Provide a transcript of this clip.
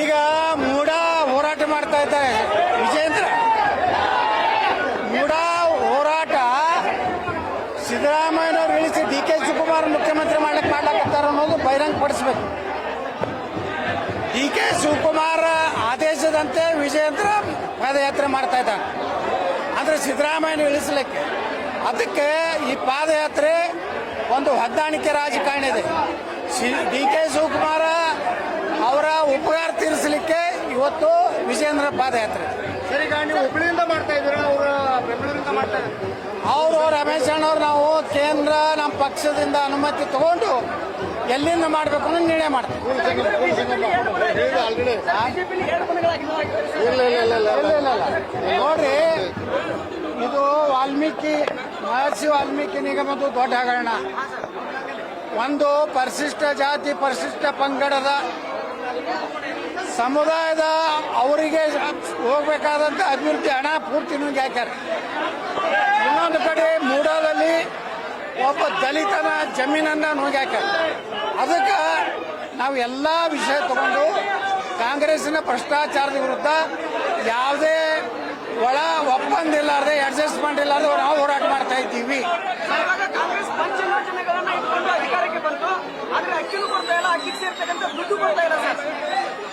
ಈಗ ಮೂಡ ಹೋರಾಟ ಮಾಡ್ತಾ ಇದ್ದಾರೆ. ವಿಜಯೇಂದ್ರ, ಮೂಡ ಹೋರಾಟ ಸಿದ್ದರಾಮಯ್ಯನವ್ರು ಇಳಿಸಿ ಡಿ ಕೆ ಶಿವಕುಮಾರ್ ಮುಖ್ಯಮಂತ್ರಿ ಮಾಡ್ಲಿಕ್ಕೆ ಮಾಡ್ಲಾಕತ್ತಾರ ಅನ್ನೋದು ಬಹಿರಂಗ ಪಡಿಸ್ಬೇಕು. ಡಿ ಕೆ ಶಿವಕುಮಾರ್ ಆದೇಶದಂತೆ ವಿಜಯೇಂದ್ರ ಪಾದಯಾತ್ರೆ ಮಾಡ್ತಾ ಇದ್ದಾನೆ. ಅಂದ್ರೆ ಸಿದ್ದರಾಮಯ್ಯನ ಇಳಿಸಲಿಕ್ಕೆ ಅದಕ್ಕೆ ಈ ಪಾದಯಾತ್ರೆ ಒಂದು ಹೊಂದಾಣಿಕೆ ರಾಜಕಾರಣ ಇದೆ. ಡಿ ಕೆ ಶಿವಕುಮಾರ ಇವತ್ತು ವಿಜೇಂದ್ರ ಪಾದಯಾತ್ರೆ. ನೀವು ಹುಬ್ಳಿಯಿಂದ ಮಾಡ್ತಾ ಇದ್ದೀರಾ? ಅವ್ರ ಬೆಂಗಳೂರಿಂದ ಮಾಡ್ತಾ ಅವರು ರಮೇಶ್ ಅಣ್ಣವ್ರು ನಾವು ಕೇಂದ್ರ ನಮ್ಮ ಪಕ್ಷದಿಂದ ಅನುಮತಿ ತಗೊಂಡು ಎಲ್ಲಿಂದ ಮಾಡಬೇಕು ಅನ್ನೋ ನಿರ್ಣಯ ಮಾಡ್ತೀವಿ. ಇಲ್ಲ ಇಲ್ಲ ಇಲ್ಲ ಇಲ್ಲ ಇಲ್ಲ ಇಲ್ಲ. ನೋಡ್ರಿ ಇದು ವಾಲ್ಮೀಕಿ ಮಹರ್ಷಿ ವಾಲ್ಮೀಕಿ ನಿಗಮದ್ದು ದೊಡ್ಡ ಹಗರಣ. ಒಂದು ಪರಿಶಿಷ್ಟ ಜಾತಿ ಪರಿಶಿಷ್ಟ ಪಂಗಡದ ಸಮುದಾಯದ ಅವರಿಗೆ ಹೋಗಬೇಕಾದಂಥ ಅಭಿವೃದ್ಧಿ ಹಣ ಪೂರ್ತಿ ಹಾಕ್ಯಾರೆ. ಇನ್ನೊಂದು ಕಡೆ ಮೂಡಾದಲ್ಲಿ ಒಬ್ಬ ದಲಿತನ ಜಮೀನನ್ನ ಹಾಕ್ಯಾರೆ. ಅದಕ್ಕೆ ನಾವು ಎಲ್ಲ ವಿಷಯ ತಗೊಂಡು ಕಾಂಗ್ರೆಸ್ಸಿನ ಭ್ರಷ್ಟಾಚಾರದ ವಿರುದ್ಧ ಯಾವುದೇ ಒಳ ಒಪ್ಪಂದ ಇಲ್ಲಾರ್ದೆ ಅಡ್ಜಸ್ಟ್ಮೆಂಟ್ ಇಲ್ಲಾರ್ದೆ ನಾವು ಹೋರಾಟ ಮಾಡ್ತಾ ಇದ್ದೀವಿ. ಸೇರ್ತಕ್ಕಂಥ ದುಡ್ಡು ಇಲ್ಲ.